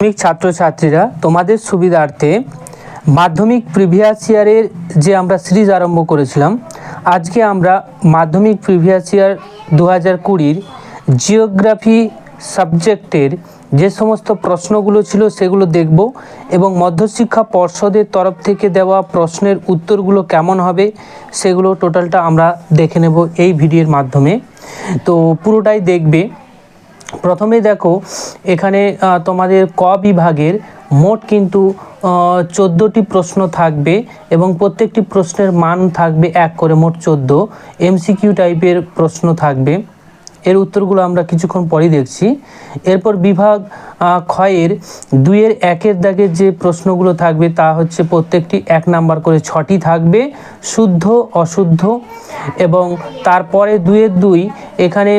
মাধ্যমিক ছাত্রছাত্রীরা তোমাদের সুবিধার্থে মাধ্যমিক প্রিভিয়াস ইয়ারের যে আমরা সিরিজ আরম্ভ করেছিলাম, আজকে আমরা মাধ্যমিক প্রিভিয়াস ইয়ার দু হাজার কুড়ির জিওগ্রাফি সাবজেক্টের যে সমস্ত প্রশ্নগুলো ছিল সেগুলো দেখব এবং মধ্যশিক্ষা পর্ষদের তরফ থেকে দেওয়া প্রশ্নের উত্তরগুলো কেমন হবে সেগুলো টোটালটা আমরা দেখে নেব এই ভিডিওর মাধ্যমে। তো পুরোটাই দেখবে। প্রথমে দেখো, এখানে তোমাদের ক বিভাগের মোট কিন্তু চোদ্দোটি প্রশ্ন থাকবে এবং প্রত্যেকটি প্রশ্নের মান থাকবে এক করে, মোট চোদ্দ। এমসিকিউ টাইপের প্রশ্ন থাকবে। এর উত্তরগুলো আমরা কিছুক্ষণ পরেই দেখছি। এরপর বিভাগ ক্ষয়ের দুইয়ের একের দাগের যে প্রশ্নগুলো থাকবে তা হচ্ছে প্রত্যেকটি এক নাম্বার করে ছটি থাকবে, শুদ্ধ, অশুদ্ধ এবং তারপরে দুইয়ের দুই, এখানে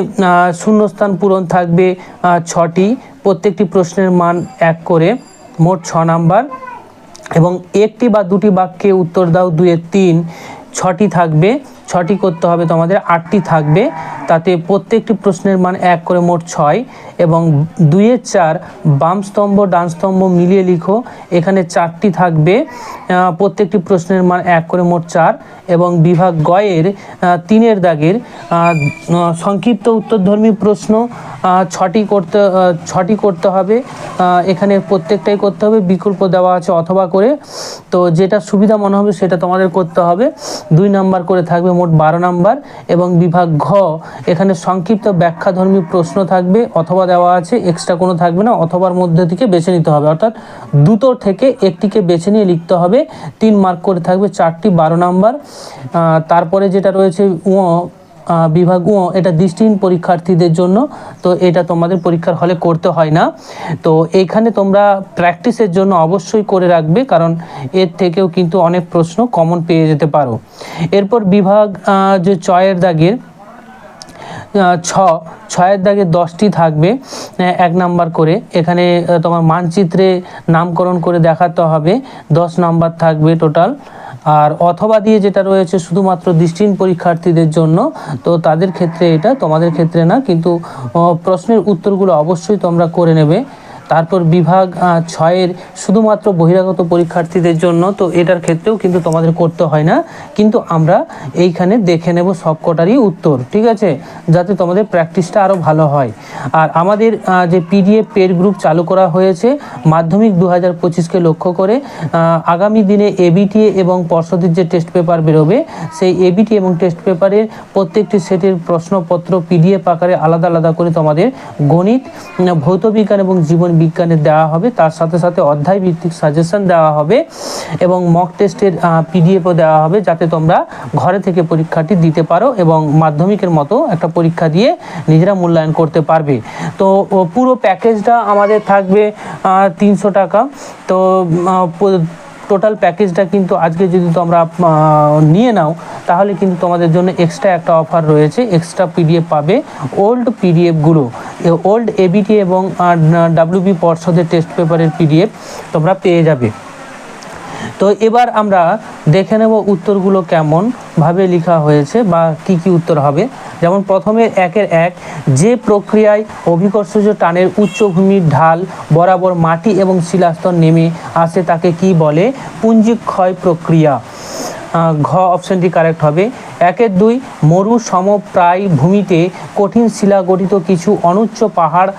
শূন্যস্থান পূরণ থাকবে ছটি। প্রত্যেকটি প্রশ্নের মান এক করে, মোট ছ নাম্বার। এবং একটি বা দুটি বাক্যে উত্তর দাও দুয়ের তিন, ছটি থাকবে। ছটি করতে হবে তোমাদের আটটি থাকবে। তাতে প্রত্যেকটি প্রশ্নের মান এক করে মোট ছয় এবং দুইয়ের চার বাম স্তম্ভ, ডান স্তম্ভ মিলিয়ে লিখো। এখানে চারটি থাকবে প্রত্যেকটি প্রশ্নের মান এক করে মোট চার এবং বিভাগ গয়ের তিনের দাগের সংক্ষিপ্ত উত্তরধর্মী প্রশ্ন ছটি করতে ছটি করতে হবে। এখানে প্রত্যেকটাই করতে হবে, বিকল্প দেওয়া আছে অথবা করে। তো যেটা সুবিধা মনে হবে সেটা তোমাদের করতে হবে। দুই নাম্বার করে থাকবে মোট বারো নাম্বার এবং বিভাগ ঘ, এখানে সংক্ষিপ্ত ব্যাখ্যাধর্মী প্রশ্ন থাকবে, অথবা দেওয়া আছে এক্সট্রা কোনো থাকবে না, অথবার মধ্যে থেকে বেছে নিতে হবে। অর্থাৎ দুটো থেকে একটিকে বেছে নিয়ে লিখতে হবে, তিন মার্ক করে থাকবে চারটি বারো নাম্বার। তারপরে যেটা রয়েছে বিভাগ এটা দৃষ্টিহীন পরীক্ষার্থীদের জন্য, তো এটা তোমাদের পরীক্ষার হলে করতে হয় না। তো এইখানে তোমরা প্র্যাকটিসের জন্য অবশ্যই করে রাখবে, কারণ এর থেকেও কিন্তু অনেক প্রশ্ন কমন পেয়ে যেতে পারো। এরপর বিভাগ যে চয়ের দাগের ছ, ছয়ের দাগে দশটি থাকবে এক নাম্বার করে। এখানে তোমার মানচিত্রে নামকরণ করে দেখাতে হবে। দশ নাম্বার থাকবে টোটাল। আর অথবা দিয়ে যেটা রয়েছে শুধুমাত্র দৃষ্টিহীন পরীক্ষার্থীদের জন্য, তো তাদের ক্ষেত্রে এটা, তোমাদের ক্ষেত্রে না, কিন্তু প্রশ্নের উত্তরগুলো অবশ্যই তোমরা করে নেবে। তারপর বিভাগ ছয়ের শুধুমাত্র বহিরাগত পরীক্ষার্থীদের জন্য, তো এটার ক্ষেত্রেও কিন্তু তোমাদের করতে হয় না। কিন্তু আমরা এইখানে দেখে নেব সবকটারই উত্তর, ঠিক আছে? যাতে তোমাদের প্র্যাকটিসটা আরও ভালো হয়। আর আমাদের যে পিডিএফ পেড গ্রুপ চালু করা হয়েছে, মাধ্যমিক দু হাজার পঁচিশকে লক্ষ্য করে আগামী দিনে এবিটিএ এবং পর্ষদের যে টেস্ট পেপার বেরোবে, সেই এবিটি এবং টেস্ট পেপারের প্রত্যেকটি সেটের প্রশ্নপত্র, পিডিএফ আকারে আলাদা আলাদা করে তোমাদের গণিত ভৌতবিজ্ঞান এবং জীবন বিজ্ঞানের দেওয়া হবে, তার সাথে সাথে অধ্যায় ভিত্তিক সাজেশন দেওয়া হবে এবং মক টেস্টের পিডিএফও দেওয়া হবে যাতে তোমরা ঘরে থেকে পরীক্ষাটি দিতে পারো এবং মাধ্যমিকের মতো একটা পরীক্ষা দিয়ে নিজেরা মূল্যায়ন করতে পারবে। তো পুরো প্যাকেজটা আমাদের থাকবে তিনশো টাকা। তো টোটাল প্যাকেজটা কিন্তু আজকে যদি তোমরা নিয়ে নাও, তাহলে কিন্তু তোমাদের জন্য এক্সট্রা একটা অফার রয়েছে এক্সট্রা পিডিএফ পাবে ওল্ড পিডিএফগুলো ওল্ড এবিটি এবং ডাব্লিউবি পর্ষদের টেস্ট পেপারের পিডিএফ তোমরা পেয়ে যাবে। তো এবার আমরা দেখে নেব উত্তরগুলো কেমন ভাবে লেখা হয়েছে বা কি কি উত্তর হবে। যেমন প্রথমে একের এক, যে প্রক্রিয়ায় অভিকর্ষজ টানের উচ্চভূমির ঢাল বরাবর মাটি এবং শিলাস্তর নেমে আসে তাকে কি বলে? পুঞ্জিক্ষয় প্রক্রিয়া। ঘ অপশনটি কারেক্ট হবে। একের দুই মরু সমপ্রায় ভূমিতে কঠিন শিলা গঠিত কিছু অনুচ্চ পাহাড়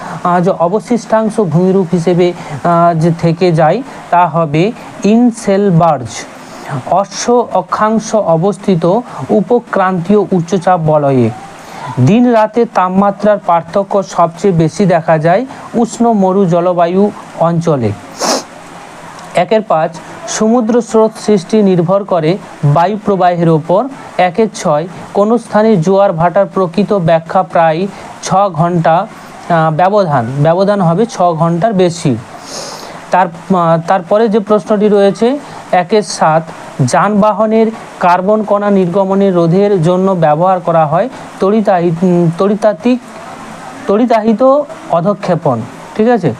যে অবশিষ্টাংশ ভূমিরূপ হিসেবে যে থেকে যায়। তা হবে ইনসেলবার্জ। অশ্ব অক্ষাংশ অবস্থিত উপক্রান্তীয় উচ্চচাপ বলয়ে। দিন রাতে তাপমাত্রার পার্থক্য সবচেয়ে বেশি দেখা যায় উষ্ণ মরু জলবায়ু অঞ্চলে। একের পাঁচ সমুদ্র স্রোত সৃষ্টি নির্ভর করে বায়ু প্রবাহের ওপর। একের ছয় কোনো স্থানে জোয়ার ভাটার প্রকৃত ব্যাখ্যা প্রায় ছ ঘণ্টা ব্যবধান। ব্যবধান হবে ছ ঘণ্টার বেশি। তার তারপরে যে প্রশ্নটি রয়েছে একের সাত যানবাহনের কার্বন কণা নির্গমনের রোধের জন্য ব্যবহার করা হয় তড়িতাহি উম, তড়িতাত্ত্বিক তড়িতাহিত অধক্ষেপণ। ঠিক আছে?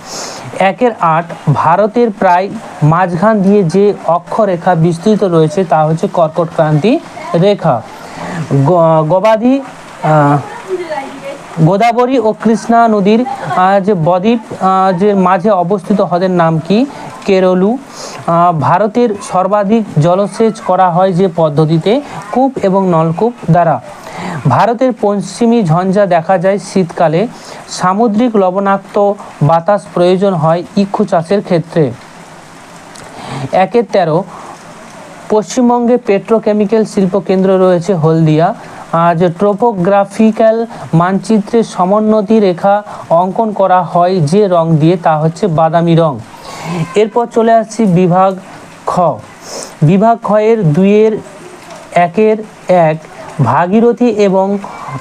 একের আট ভারতের প্রায় মাঝখান দিয়ে যে অক্ষরেখা বিস্তৃত রয়েছে তা হচ্ছে কর্কট ক্রান্তি রেখা। গবাদি গোদাবরী ও কৃষ্ণা নদীর যে বদ্বীপ যে মাঝে অবস্থিত হ্রদের নাম কি? কেরলু। ভারতের সর্বাধিক জলসেচ করা হয় যে পদ্ধতিতে? কূপ এবং নলকূপ দ্বারা। ভারতের পশ্চিমী ঝঞ্ঝা দেখা যায় শীতকালে। সামুদ্রিক লবণাক্ত বাতাস প্রয়োজন হয় ইক্ষু চাষের ক্ষেত্রে। একের তেরো, পশ্চিমবঙ্গে পেট্রোকেমিক্যাল শিল্প কেন্দ্র রয়েছে হলদিয়া। আজ ট্রোপোগ্রাফিক্যাল মানচিত্রে সমোন্নতি রেখা অঙ্কন করা হয় যে রং দিয়ে, তা হচ্ছে বাদামি রং। এরপর চলে আসছি বিভাগ খ। বিভাগ খ এর দুইয়ের, একের এক ভাগীরথী এবং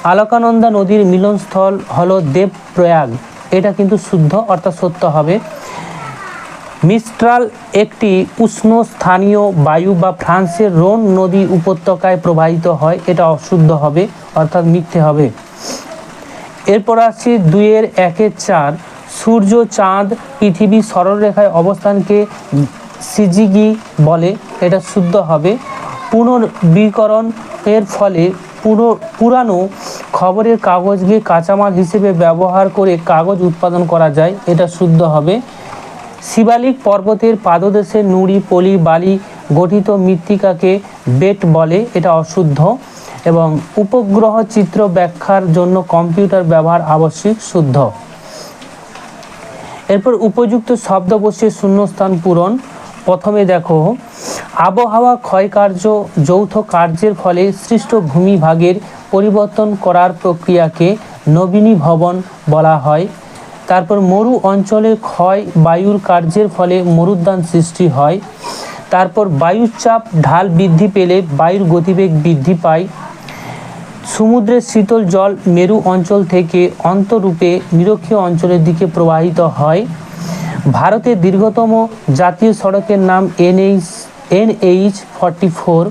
আলোকানন্দা নদীর মিলনস্থল হলো দেবপ্রয়াগ। এটা কিন্তু শুদ্ধ অর্থাৎ সত্য হবে। মিস্ট্রাল একটি উষ্ণ স্থানীয় বায়ু বা ফ্রান্সের রোন নদী উপত্যকায় প্রবাহিত হয়। এটা অশুদ্ধ হবে, অর্থাৎ মিথ্যে হবে। এরপর আসছি দুইয়ের একের চার। সূর্য, চাঁদ, পৃথিবী সরলরেখায় অবস্থানকে সিজিগি বলে। এটা শুদ্ধ হবে। পুনর্বীকরণ এর ফলে পুরো, পুরানো খবরের কাগজকে কাঁচামাল হিসেবে ব্যবহার করে কাগজ উৎপাদন করা যায়। এটা শুদ্ধ হবে। শিবালিক পর্বতের পাদদেশে নুড়ি, পলি, বালি গঠিত মৃত্তিকাকে বেট বলে। এটা অশুদ্ধ এবং উপগ্রহ চিত্র ব্যাখ্যার জন্য কম্পিউটার ব্যবহার আবশ্যিক, শুদ্ধ। এরপর উপযুক্ত শব্দ শূন্যস্থান পূরণ। প্রথমে দেখো আবহাওয়া ক্ষয়কার্য যৌথ কার্যের ফলে সৃষ্ট ভূমিভাগের পরিবর্তন করার প্রক্রিয়াকে নবীনী ভবন বলা হয়। তারপর মরু অঞ্চলে ক্ষয় বায়ুর কার্যের ফলে মরুদ্যান সৃষ্টি হয়। তারপর বায়ুর চাপ ঢাল বৃদ্ধি পেলে বায়ুর গতিবেগ বৃদ্ধি পায়। সমুদ্রের শীতল জল মেরু অঞ্চল থেকে অন্তরূপে নিরক্ষীয় অঞ্চলের দিকে প্রবাহিত হয়। ভারতের দীর্ঘতম জাতীয় সড়কের নাম এনএইচ এনএইচ ফর্টি ফোর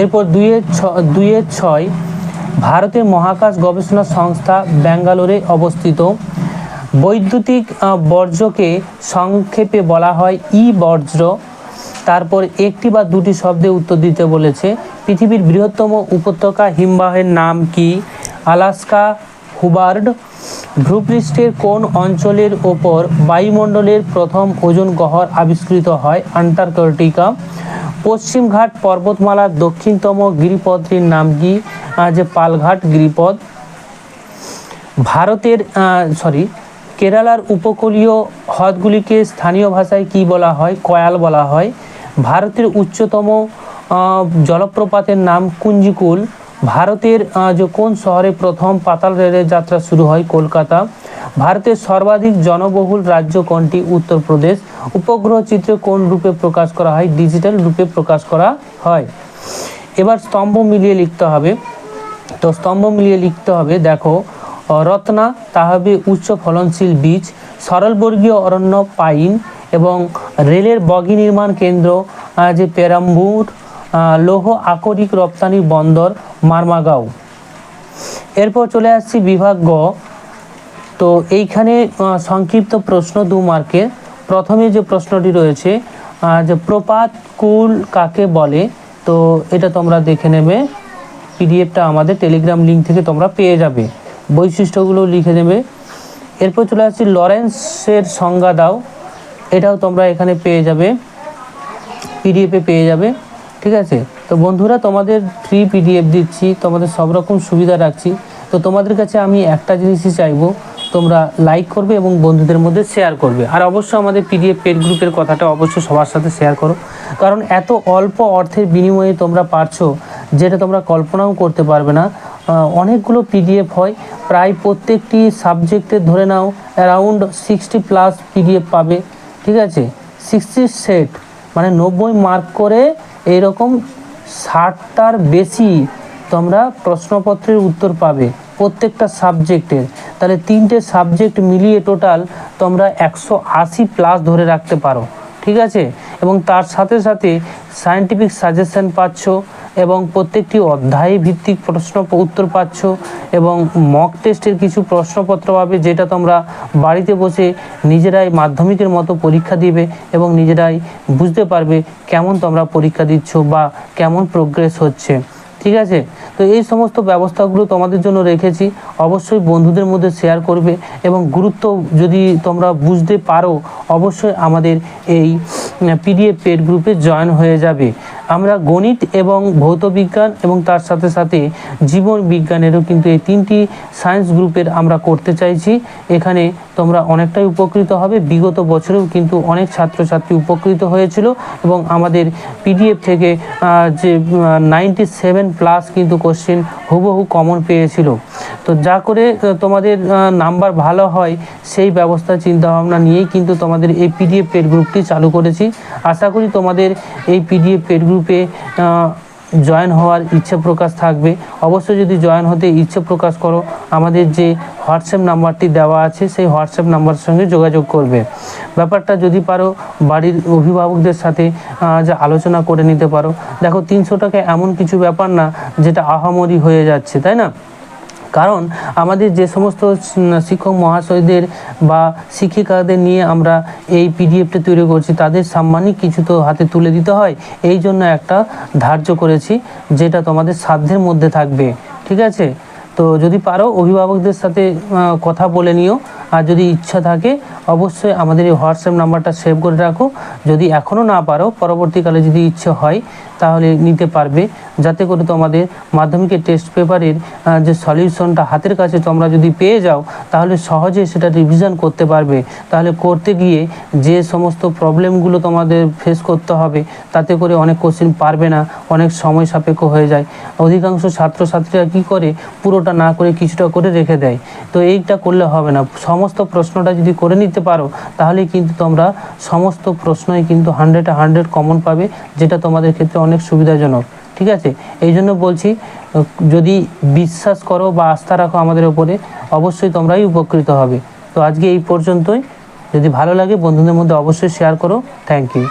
এরপর দুইয়ের ছ দুইয়ের ছয়, ভারতের মহাকাশ গবেষণা সংস্থা ব্যাঙ্গালোরে অবস্থিত। বৈদ্যুতিক বর্জ্যকে সংক্ষেপে বলা হয় ই বর্জ্য তারপর একটি বা দুটি শব্দে উত্তর দিতে বলেছে, পৃথিবীর বৃহত্তম উপত্যকা হিমবাহের নাম কি? আলাস্কা, হুবার্ড ভূপৃষ্ঠের কোন অঞ্চলের ওপর বায়ুমণ্ডলের প্রথম ওজন গহর আবিষ্কৃত হয়? আন্টার্কটিকা। পশ্চিমঘাট পর্বতমালার দক্ষিণতম গিরিপথটির নাম কি? যে পালঘাট গিরিপথ। ভারতের সরি কেরালার উপকূলীয় হ্রদগুলিকে স্থানীয় ভাষায় কি বলা হয়? কয়াল বলা হয়। ভারতের উচ্চতম জলপ্রপাতের নাম কুঞ্জিকুল। ভারতের যে কোন শহরে প্রথম পাতাল রেলের যাত্রা শুরু হয় কলকাতা, ভারতের সর্বাধিক জনবহুল রাজ্য কোনটি? উত্তরপ্রদেশ। উপগ্রহ চিত্রে কোন রূপে প্রকাশ করা হয়? ডিজিটাল রূপে প্রকাশ করা হয়। এবার স্তম্ভ মিলিয়ে লিখতে হবে। তো স্তম্ভ মিলিয়ে লিখতে হবে, দেখো রত্না তা হবে উচ্চ ফলনশীল বীজ, সরলবর্গীয় অরণ্য পাইন এবং রেলের বগি নির্মাণ কেন্দ্র যে পেরাম্বুর লৌহ আকরিক রপ্তানি বন্দর মারমাগাঁও। এরপর চলে আসছি বিভাগ গ। তো এইখানে সংক্ষিপ্ত প্রশ্ন দু মার্কের প্রথমে যে প্রশ্নটি রয়েছে যে প্রপাত কুল কাকে বলে? তো এটা তোমরা দেখে নেবে। পিডিএফটা আমাদের টেলিগ্রাম লিঙ্ক থেকে তোমরা পেয়ে যাবে। বৈশিষ্ট্যগুলো লিখে নেবে। এরপর চলে আসছি লরেন্সের সংজ্ঞা দাও। এটাও তোমরা এখানে পেয়ে যাবে। পিডিএফে পেয়ে যাবে। ঠিক আছে? তো বন্ধুরা, তোমাদের ফ্রি পিডিএফ দিচ্ছি, তোমাদের সব রকম সুবিধা রাখছি। তো তোমাদের কাছে আমি একটা জিনিসই চাইব, তোমরা লাইক করবে এবং বন্ধুদের মধ্যে শেয়ার করবে। আর অবশ্যই আমাদের পিডিএফ পেড গ্রুপের কথাটা অবশ্যই সবার সাথে শেয়ার করো। কারণ এত অল্প অর্থের বিনিময়ে তোমরা পারছ, যেটা তোমরা কল্পনাও করতে পারবে না। অনেকগুলো পিডিএফ হয়, প্রায় প্রত্যেকটি সাবজেক্টের ধরে নাও অ্যারাউন্ড সিক্সটি প্লাস পিডিএফ পাবে, ঠিক আছে? সিক্সটি সেট মানে নব্বই মার্ক করে এইরকম ষাটটার বেশি তোমরা প্রশ্নপত্রের উত্তর পাবে প্রত্যেকটা সাবজেক্টের। তাহলে তিনটে সাবজেক্ট মিলিয়ে টোটাল তোমরা একশো আশি প্লাস ধরে রাখতে পারো। ঠিক আছে? এবং তার সাথে সাথে সায়েন্টিফিক সাজেশন পাচ্ছ। এবং প্রত্যেকটি অধ্যায় ভিত্তিক প্রশ্ন উত্তর পাচ্ছ এবং মক টেস্টের কিছু প্রশ্নপত্র পাবে, যেটা তোমরা বাড়িতে বসে নিজেরাই মাধ্যমিকের মতো পরীক্ষা দিবে এবং নিজেরাই বুঝতে পারবে কেমন তোমরা পরীক্ষা দিচ্ছ বা কেমন প্রোগ্রেস হচ্ছে। ঠিক আছে? তো এই সমস্ত ব্যবস্থাগুলো তোমাদের জন্য রেখেছি। অবশ্যই বন্ধুদের মধ্যে শেয়ার করবে এবং গুরুত্ব যদি তোমরা বুঝতে পারো, অবশ্যই আমাদের এই পিডিএফ পেড গ্রুপে জয়েন হয়ে যাবে। আমরা গণিত এবং ভৌত বিজ্ঞান এবং তার সাথে সাথে জীবন বিজ্ঞানেরও কিন্তু এই তিনটি সায়েন্স গ্রুপের আমরা করতে চাইছি। এখানে তোমরা অনেকটাই উপকৃত হবে। বিগত বছরেও কিন্তু অনেক ছাত্রছাত্রী উপকৃত হয়েছিল এবং আমাদের পিডিএফ থেকে যে নাইনটি সেভেন প্লাস কিন্তু কোশ্চেন হুবহু কমন পেয়েছিল। তো যা করে তোমাদের নাম্বার ভালো হয়, সেই ব্যবস্থা চিন্তাভাবনা নিয়েই কিন্তু তোমাদের এই পিডিএফ পেড গ্রুপটি চালু করেছি। আশা করি তোমাদের এই পিডিএফ পেড গ্রুপে জয়েন হওয়ার ইচ্ছে প্রকাশ থাকবে। অবশ্যই যদি জয়েন হতে ইচ্ছে প্রকাশ করো, আমাদের যে হোয়াটসঅ্যাপ নাম্বারটি দেওয়া আছে, সেই হোয়াটসঅ্যাপ নাম্বারের সঙ্গে যোগাযোগ করবে। ব্যাপারটা যদি পারো, বাড়ির অভিভাবকদের সাথে যে আলোচনা করে নিতে পারো। দেখো, তিনশো টাকা এমন কিছু ব্যাপার না, যেটা আহামরি হয়ে যাচ্ছে, তাই না? কারণ আমাদের যে সমস্ত শিক্ষক মহাশয়দের বা শিক্ষিকাদের নিয়ে আমরা এই পিডিএফটা তৈরি করছি, তাদের সাম্মানিক কিছু তো হাতে তুলে দিতে হয়। এই জন্য একটা ধার্য করেছি, যেটা তোমাদের সাধ্যের মধ্যে থাকবে। ঠিক আছে? তো যদি পারো, অভিভাবকদের সাথে কথা বলে নিও। আর যদি ইচ্ছা থাকে, অবশ্যই আমাদের এই হোয়াটসঅ্যাপ নাম্বারটা সেভ করে রাখো। যদি এখনও না পারো, পরবর্তীকালে যদি ইচ্ছে হয়, তাহলে নিতে পারবে। যাতে করে তোমাদের মাধ্যমিকের টেস্ট পেপারের যে সলিউশনটা হাতের কাছে তোমরা যদি পেয়ে যাও, তাহলে সহজে সেটা রিভিশন করতে পারবে। তাহলে করতে গিয়ে যে সমস্ত প্রবলেমগুলো তোমাদের ফেস করতে হবে, তাতে করে অনেক কোশ্চেন পারবে না, অনেক সময় সাপেক্ষ হয়ে যায়। অধিকাংশ ছাত্রছাত্রীরা কি করে, পুরোটা না করে কিছুটা করে রেখে দেয়। তো এইটা করলে হবে না। সমস্ত প্রশ্নটা যদি করে নিতে পারো তাহলে কিন্তু তোমরা সমস্ত প্রশ্নই কিন্তু হান্ড্রেডে হান্ড্রেড কমন পাবে, যেটা তোমাদের ক্ষেত্রে অনেক সুবিধাজনক। ঠিক আছে? এই জন্য বলছি, যদি বিশ্বাস করো বা আস্থা রাখো আমাদের ওপরে, অবশ্যই তোমরাই উপকৃত হবে। তো আজকে এই পর্যন্তই। যদি ভালো লাগে বন্ধুদের মধ্যে অবশ্যই শেয়ার করো। Thank you